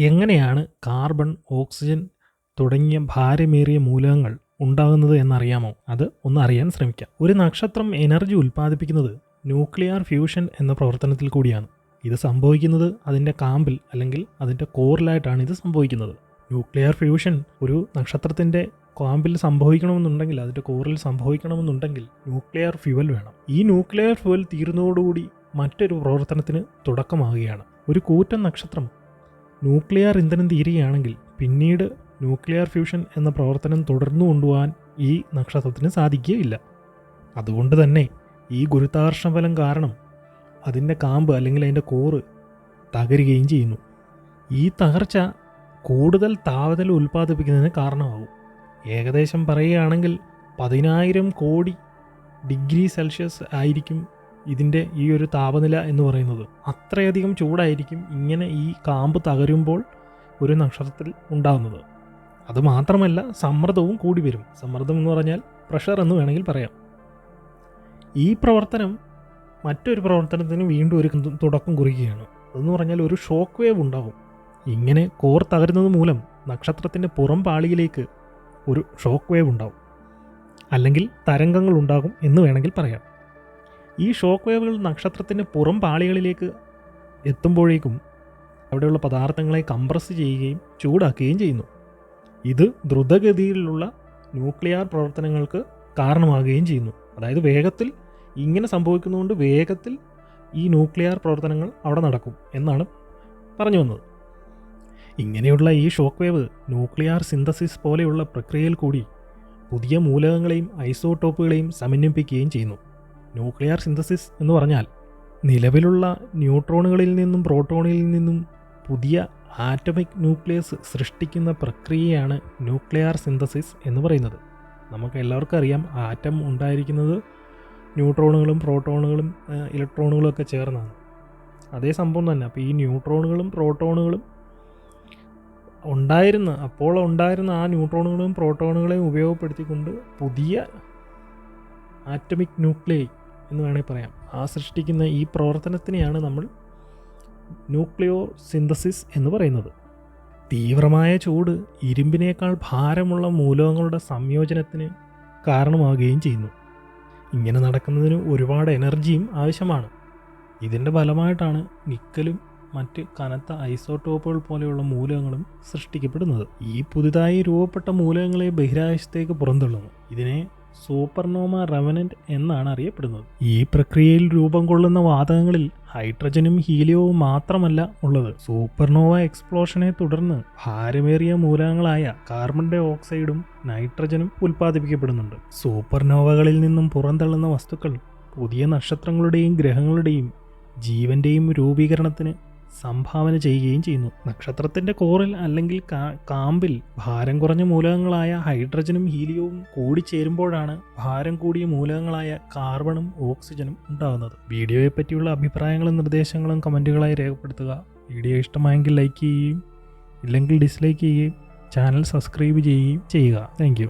എങ്ങനെയാണ് carbon oxygen തുടങ്ങിയ ഭാരമേറിയ മൂലകങ്ങൾ ഉണ്ടാകുന്നത് എന്നറിയാമോ? അത് ഒന്ന് അറിയാൻ ശ്രമിക്കാം. ഒരു നക്ഷത്രം എനർജി ഉൽപ്പാദിപ്പിക്കുന്നത് ന്യൂക്ലിയർ ഫ്യൂഷൻ എന്ന പ്രവർത്തനത്തിൽ കൂടിയാണ്. ഇത് സംഭവിക്കുന്നത് അതിന്റെ കാമ്പിൽ അല്ലെങ്കിൽ അതിന്റെ കോറിലായിട്ടാണ് ഇത് സംഭവിക്കുന്നത്. ന്യൂക്ലിയർ ഫ്യൂഷൻ ഒരു നക്ഷത്രത്തിന്റെ കാമ്പിൽ സംഭവിക്കണമെന്നുണ്ടെങ്കിൽ അതിന്റെ കോറിൽ സംഭവിക്കണമെന്നുണ്ടെങ്കിൽ ന്യൂക്ലിയർ ഫ്യുവൽ വേണം. ഈ ന്യൂക്ലിയർ ഫ്യുവൽ തീരുന്നതോടുകൂടി മറ്റൊരു പ്രവർത്തനത്തിന് തുടക്കമാവുകയാണ് ഒരു കൂറ്റൻ നക്ഷത്രം ന്യൂക്ലിയർ ഇന്ധനം തീരുകയാണെങ്കിൽ പിന്നീട് ന്യൂക്ലിയർ ഫ്യൂഷൻ എന്ന പ്രവർത്തനം തുടർന്നു കൊണ്ടുപോകാൻ ഈ നക്ഷത്രത്തിന് സാധിക്കുകയില്ല. അതുകൊണ്ട് തന്നെ ഈ ഗുരുത്വാകർഷണ ഫലം കാരണം അതിന്റെ കാമ്പ് അല്ലെങ്കിൽ അതിന്റെ കോറ് തകരുകയും ചെയ്യുന്നു. ഈ തകർച്ച കൂടുതൽ താപനില ഉൽപ്പാദിപ്പിക്കുന്നതിന് കാരണമാകും. ഏകദേശം പറയുകയാണെങ്കിൽ പതിനായിരം കോടി ഡിഗ്രി സെൽഷ്യസ് ആയിരിക്കും ഇതിന്റെ ഈ ഒരു താപനില എന്ന് പറയുന്നത്. അത്രയധികം ചൂടായിരിക്കും ഇങ്ങനെ ഈ കാമ്പ് തകരുമ്പോൾ ഒരു നക്ഷത്രത്തിൽ ഉണ്ടാകുന്നത് അതുമാത്രമല്ല സമ്മർദ്ദവും കൂടി വരും. സമ്മർദ്ദം എന്ന് പറഞ്ഞാൽ പ്രഷർ എന്ന് വേണമെങ്കിൽ പറയാം. ഈ പ്രവർത്തനം മറ്റൊരു പ്രവർത്തനത്തിന് വീണ്ടും ഒരു തുടക്കം കുറിക്കുകയാണ്. അതെന്ന് പറഞ്ഞാൽ ഒരു ഷോക്ക് വേവ് ഉണ്ടാകും ഇങ്ങനെ കോർ തകരുന്നത് മൂലം നക്ഷത്രത്തിന്റെ പുറം പാളിയിലേക്ക് ഒരു ഷോക്ക് വേവ് ഉണ്ടാകും അല്ലെങ്കിൽ തരംഗങ്ങൾ ഉണ്ടാകും എന്ന് വേണമെങ്കിൽ പറയാം. ഈ ഷോക്ക് വേവുകൾ നക്ഷത്രത്തിന്റെ പുറം പാളികളിലേക്ക് എത്തുമ്പോഴേക്കും അവിടെയുള്ള പദാർത്ഥങ്ങളെ കംപ്രസ് ചെയ്യുകയും ചൂടാക്കുകയും ചെയ്യുന്നു. ഇത് ദ്രുതഗതിയിലുള്ള ന്യൂക്ലിയർ പ്രവർത്തനങ്ങൾക്ക് കാരണമാകുകയും ചെയ്യുന്നു. അതായത് വേഗത്തിൽ ഇങ്ങനെ സംഭവിക്കുന്നതുകൊണ്ട് വേഗത്തിൽ ഈ ന്യൂക്ലിയർ പ്രവർത്തനങ്ങൾ അവിടെ നടക്കും എന്നാണ് പറഞ്ഞു വന്നത്. ഇങ്ങനെയുള്ള ഈ ഷോക്ക് വേവ് ന്യൂക്ലിയർ സിന്തസിസ് പോലെയുള്ള പ്രക്രിയയിൽ കൂടി പുതിയ മൂലകങ്ങളെയും ഐസോടോപ്പുകളെയും സമന്വയിപ്പിക്കുകയും ചെയ്യുന്നു. ന്യൂക്ലിയർ സിന്തസിസ് എന്ന് പറഞ്ഞാൽ നിലവിലുള്ള ന്യൂട്രോണുകളിൽ നിന്നും പ്രോട്ടോണുകളിൽ നിന്നും പുതിയ ആറ്റമിക് ന്യൂക്ലിയസ് സൃഷ്ടിക്കുന്ന പ്രക്രിയയാണ് ന്യൂക്ലിയർ സിന്തസിസ് എന്ന് പറയുന്നത്. നമുക്ക് എല്ലാവർക്കും അറിയാം ആറ്റം ഉണ്ടായിരിക്കുന്നത് ന്യൂട്രോണുകളും പ്രോട്ടോണുകളും ഇലക്ട്രോണുകളും ഒക്കെ ചേർന്നാണ്. അതേ സംഭവം തന്നെ. അപ്പോൾ ഈ ന്യൂട്രോണുകളും പ്രോട്ടോണുകളും ഉണ്ടായിരുന്ന അപ്പോൾ ഉണ്ടായിരുന്ന ആ ന്യൂട്രോണുകളും പ്രോട്ടോണുകളെയും ഉപയോഗപ്പെടുത്തിക്കൊണ്ട് പുതിയ ആറ്റമിക് ന്യൂക്ലിയൈ എന്ന് വേണമെങ്കിൽ പറയാം. ആ സൃഷ്ടിക്കുന്ന ഈ പ്രവർത്തനത്തിനെയാണ് നമ്മൾ ന്യൂക്ലിയോ സിന്തസിസ് എന്ന് പറയുന്നത്. തീവ്രമായ ചൂട് ഇരുമ്പിനേക്കാൾ ഭാരമുള്ള മൂലകങ്ങളുടെ സംയോജനത്തിന് കാരണമാവുകയും ചെയ്യുന്നു. ഇങ്ങനെ നടക്കുന്നതിന് ഒരുപാട് എനർജിയും ആവശ്യമാണ്. ഇതിന്റെ ഫലമായിട്ടാണ് നിക്കലും മറ്റ് കനത്ത ഐസോടോപ്പുകൾ പോലെയുള്ള മൂലകങ്ങളും സൃഷ്ടിക്കപ്പെടുന്നത്. ഈ പുതുതായി രൂപപ്പെട്ട മൂലകങ്ങളെ ബഹിരാകാശത്തേക്ക് പുറന്തള്ളുന്നു. ഇതിനെ സൂപ്പർനോമ റെവനന്റ് എന്നാണ് അറിയപ്പെടുന്നത്. ഈ പ്രക്രിയയിൽ രൂപം കൊള്ളുന്ന വാതകങ്ങളിൽ ഹൈഡ്രജനും ഹീലിയവും മാത്രമല്ല ഉള്ളത്. സൂപ്പർനോവ എക്സ്പ്ലോഷനെ തുടർന്ന് ഭാരമേറിയ മൂലകങ്ങളായ കാർബൺ ഡൈ ഓക്സൈഡും നൈട്രജനും ഉൽപ്പാദിപ്പിക്കപ്പെടുന്നുണ്ട്. സൂപ്പർനോവകളിൽ നിന്നും പുറന്തള്ളുന്ന വസ്തുക്കൾ പുതിയ നക്ഷത്രങ്ങളുടെയും ഗ്രഹങ്ങളുടെയും ജീവന്റെയും രൂപീകരണത്തിന് സംഭാവന ചെയ്യുകയും ചെയ്യുന്നു. നക്ഷത്രത്തിന്റെ കോറിൽ അല്ലെങ്കിൽ കാമ്പിൽ ഭാരം കുറഞ്ഞ മൂലകങ്ങളായ ഹൈഡ്രജനും ഹീലിയവും കൂടിച്ചേരുമ്പോഴാണ് ഭാരം കൂടിയ മൂലകങ്ങളായ കാർബണും ഓക്സിജനും ഉണ്ടാകുന്നത്. വീഡിയോയെ പറ്റിയുള്ള അഭിപ്രായങ്ങളും നിർദ്ദേശങ്ങളും കമന്റുകളായി രേഖപ്പെടുത്തുക. വീഡിയോ ഇഷ്ടമായെങ്കിൽ ലൈക്ക് ചെയ്യുകയും ഇല്ലെങ്കിൽ ഡിസ്ലൈക്ക് ചെയ്യുകയും ചാനൽ സബ്സ്ക്രൈബ് ചെയ്യുകയും ചെയ്യുക. താങ്ക്